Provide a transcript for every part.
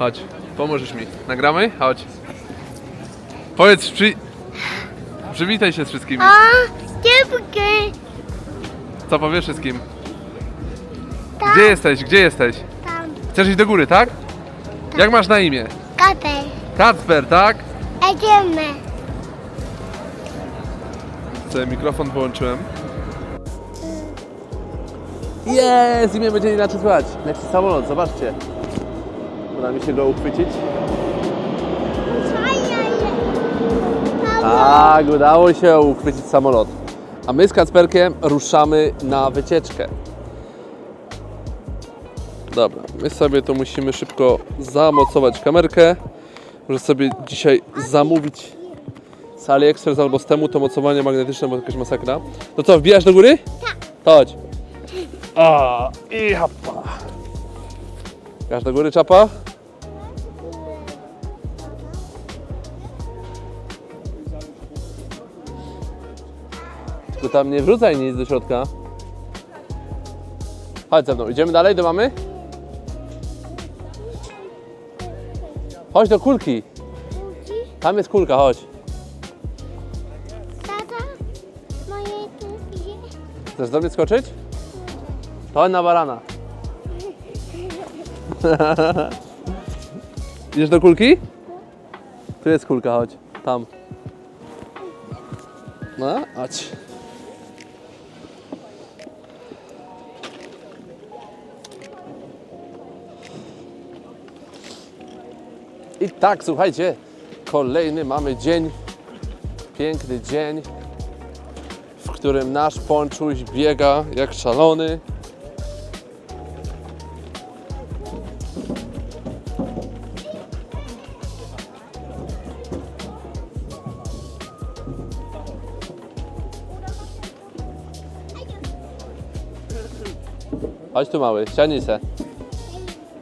Chodź, pomożesz mi. Nagramy? Chodź. Powiedz, przy... Przywitaj się z wszystkimi. A, dziewkę. Co powiesz wszystkim? Tam, Gdzie jesteś? Gdzie jesteś? tam, Chcesz iść do góry, tak? Jak masz na imię? kapel. Kacper, tak? Jedziemy. Sobie mikrofon połączyłem. Jest! I mnie będzie inaczej słychać. Leci samolot, zobaczcie. Uda mi się go uchwycić. Tak, udało się uchwycić samolot. A my z Kacperkiem ruszamy na wycieczkę. Dobra, my sobie tu musimy szybko zamocować kamerkę. Muszę sobie dzisiaj zamówić z AliExpress albo z temu to mocowanie magnetyczne, bo to jakaś masakra. To co, wbijasz do góry? Tak. To chodź. A, i hapa. Wbijasz do góry, czapa? Tylko tam nie wrzucaj nic do środka. Chodź ze mną, idziemy dalej do mamy? Chodź do kulki. Tam jest kulka, chodź. Tata, moje tu. Chcesz do mnie skoczyć? To na barana. Idziesz do kulki? Tu jest kulka, chodź. Tam. No, chodź. I tak, słuchajcie, kolejny mamy dzień, piękny dzień, w którym nasz ponczuś biega jak szalony. Chodź tu mały, siadnij se.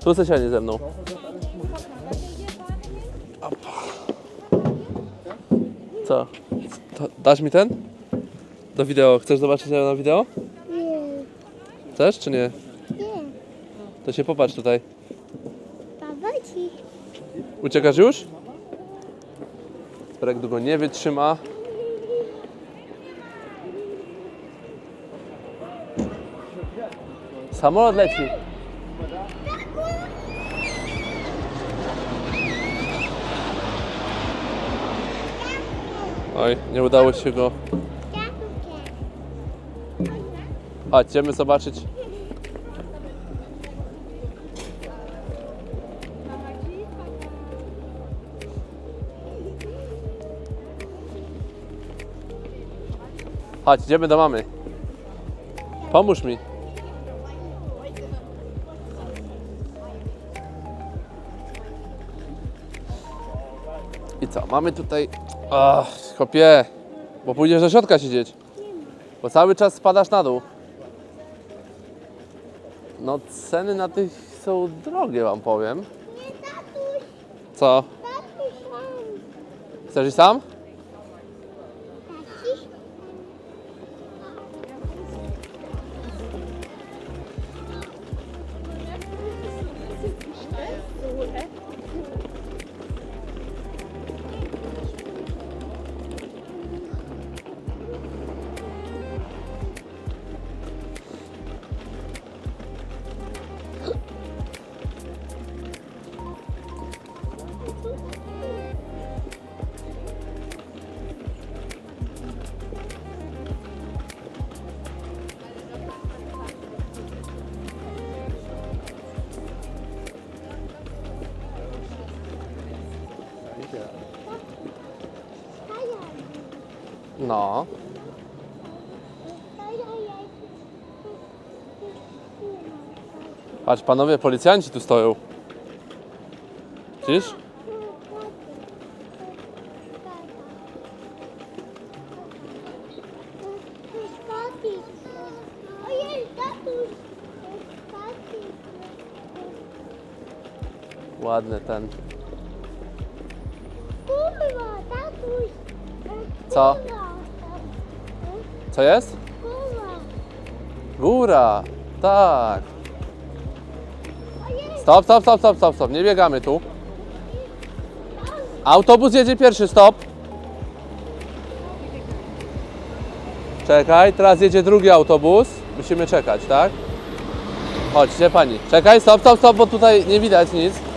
Tu se siadnij ze mną. Co? To, dasz mi ten? Do wideo. Chcesz zobaczyć na wideo? Nie, Chcesz czy nie? nie. To się popatrz tutaj. Babaci. Uciekasz już? Sprek długo nie wytrzyma. Samolot leci. Oj, nie udało się go. Chodź, idziemy zobaczyć. Chodź, idziemy do mamy. Pomóż mi. I co, mamy tutaj... Ach, chopie, bo pójdziesz do środka siedzieć. Bo cały czas spadasz na dół. No ceny na tych są drogie, wam powiem. Co? Chcesz iść sam? No. Patrz, panowie policjanci tu stoją. Widzisz? Ojej, tatuś. Tatuś. Ładny ten. Kurwa, tatuś. Co? Co jest? Kurwa. Góra. Tak. Stop, stop, stop, stop, stop, stop. Nie biegamy tu. Autobus jedzie pierwszy, stop. Czekaj, teraz jedzie drugi autobus. Musimy czekać, tak? Chodź, gdzie pani? Czekaj, stop, stop, stop, bo tutaj nie widać nic.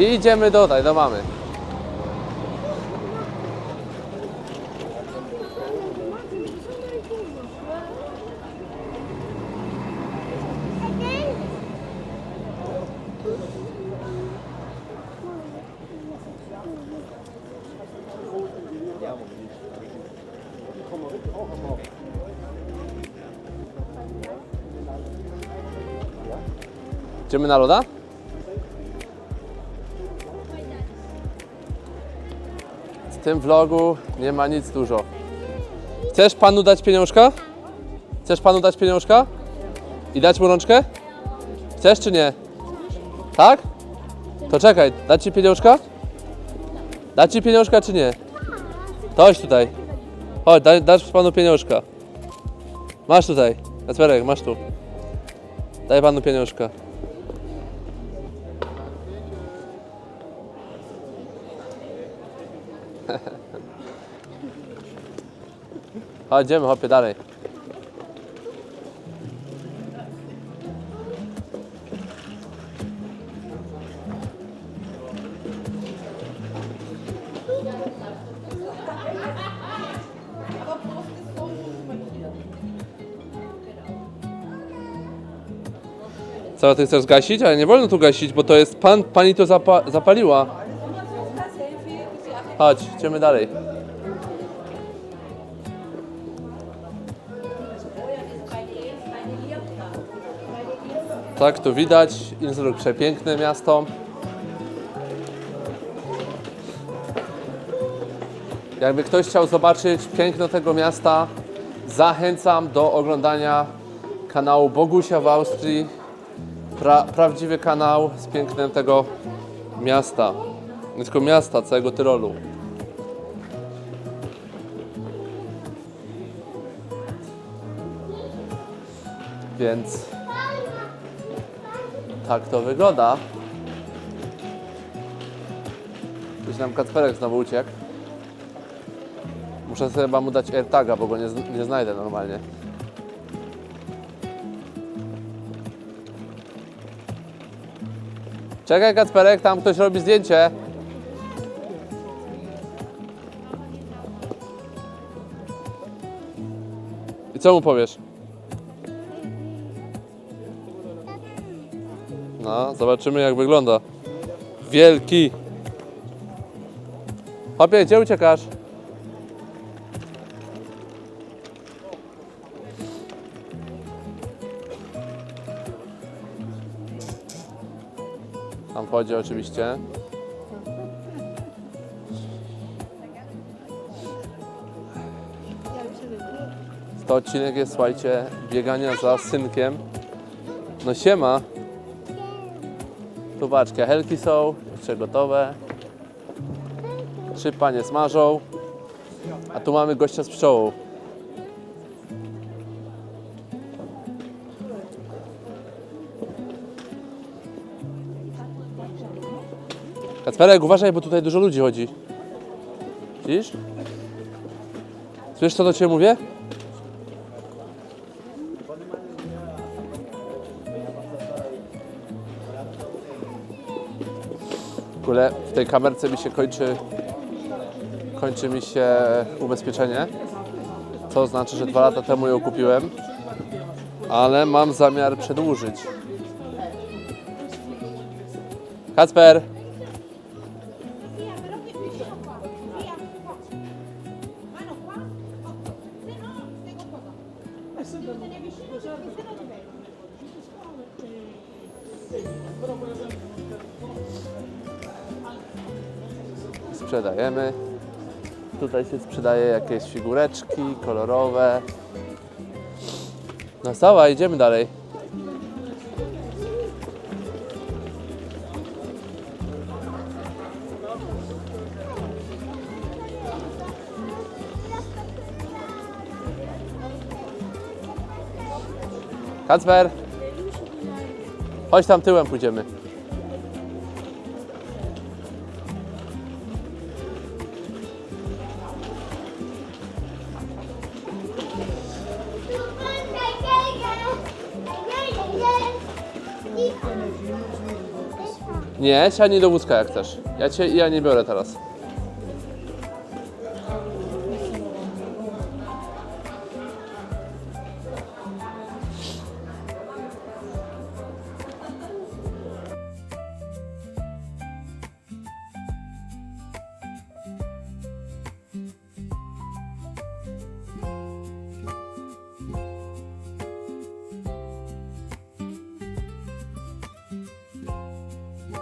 I idziemy tutaj, do mamy. Idziemy na loda? Tym vlogu nie ma nic dużo. Chcesz panu dać pieniążka? Chcesz panu dać pieniążka? I dać mu rączkę? Chcesz czy nie? Tak? To czekaj, dać ci pieniążka? Dać ci pieniążka czy nie? To chodź tutaj. Chodź, daj, dasz panu pieniążka. Masz tutaj. Kacperek, masz tu. Daj panu pieniążka. Chodź, idziemy, hopie, dalej. Co, ty chcesz zgasić? Ale nie wolno tu gasić, bo to jest pan, pani to zapa zapaliła. Chodź, idziemy dalej. Tak, tu widać. Innsbruck przepiękne miasto. Jakby ktoś chciał zobaczyć piękno tego miasta, zachęcam do oglądania kanału Bogusia w Austrii. Pra, prawdziwy kanał z pięknem tego miasta. Nie tylko miasta, całego Tyrolu. Więc tak to wygląda. Gdzieś nam Kacperek znowu uciekł. Muszę sobie mu dać AirTaga, bo go nie, nie znajdę normalnie. Czekaj Kacperek, tam ktoś robi zdjęcie. I co mu powiesz? No, zobaczymy jak wygląda. Wielki. Hopie, gdzie uciekasz? Tam wchodzi oczywiście. To odcinek jest, słuchajcie, biegania za synkiem. No siema. Tu patrz, kachelki są, jeszcze gotowe. Trzy panie smażą. A tu mamy gościa z pszczołą. Kacperek, uważaj, bo tutaj dużo ludzi chodzi. Widzisz? Słyszysz, co do Ciebie mówię? Ogóle w tej kamerce mi się kończy kończy mi się ubezpieczenie, co znaczy, że dwa lata temu ją kupiłem, ale mam zamiar przedłużyć. Kacper! Sprzedajemy. Tutaj się sprzedaje jakieś figureczki kolorowe. No stała, idziemy dalej. Kacper! Chodź tam tyłem pójdziemy. Nie, siadnij do wózka jak chcesz. Ja cię ja nie biorę teraz.